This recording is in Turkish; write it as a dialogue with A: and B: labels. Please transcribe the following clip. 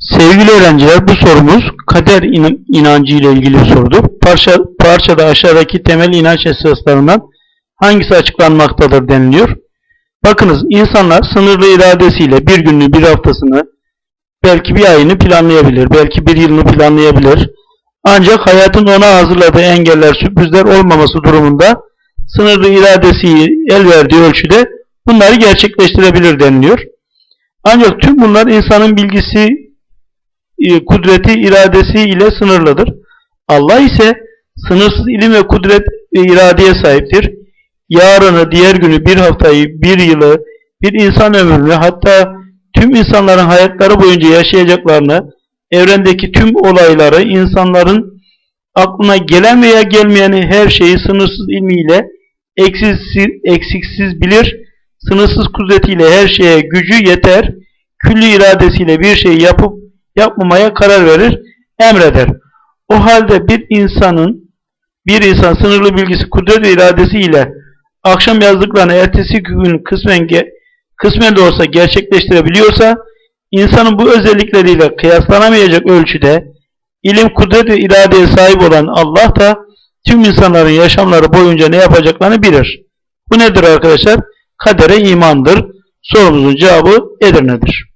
A: Sevgili öğrenciler bu sorumuz kader inan- inancı ile ilgili bir sorudur. Parça, parçada aşağıdaki temel inanç esaslarından hangisi açıklanmaktadır deniliyor. Bakınız insanlar sınırlı iradesiyle bir gününü bir haftasını belki bir ayını planlayabilir, belki bir yılını planlayabilir. Ancak hayatın ona hazırladığı engeller, sürprizler olmaması durumunda sınırlı iradesi el verdiği ölçüde bunları gerçekleştirebilir deniliyor. Ancak tüm bunlar insanın bilgisi, kudreti, iradesi ile sınırlıdır. Allah ise sınırsız ilim ve kudret ve iradeye sahiptir. Yarını, diğer günü, bir haftayı, bir yılı, bir insan ömrünü hatta tüm insanların hayatları boyunca yaşayacaklarını, evrendeki tüm olayları, insanların aklına gelen veya gelmeyeni her şeyi sınırsız ilmiyle eksiksiz, eksiksiz bilir, sınırsız kudretiyle her şeye gücü yeter, külli iradesiyle bir şey yapıp yapmamaya karar verir, emreder. O halde bir insanın bir insan sınırlı bilgisi, kudret ve iradesiyle akşam yazdıklarını ertesi gün kısmen, kısmen de olsa gerçekleştirebiliyorsa insanın bu özellikleriyle kıyaslanamayacak ölçüde ilim, kudret ve iradeye sahip olan Allah da tüm insanların yaşamları boyunca ne yapacaklarını bilir. Bu nedir arkadaşlar? Kadere imandır. Sorumuzun cevabı Edirne'dir.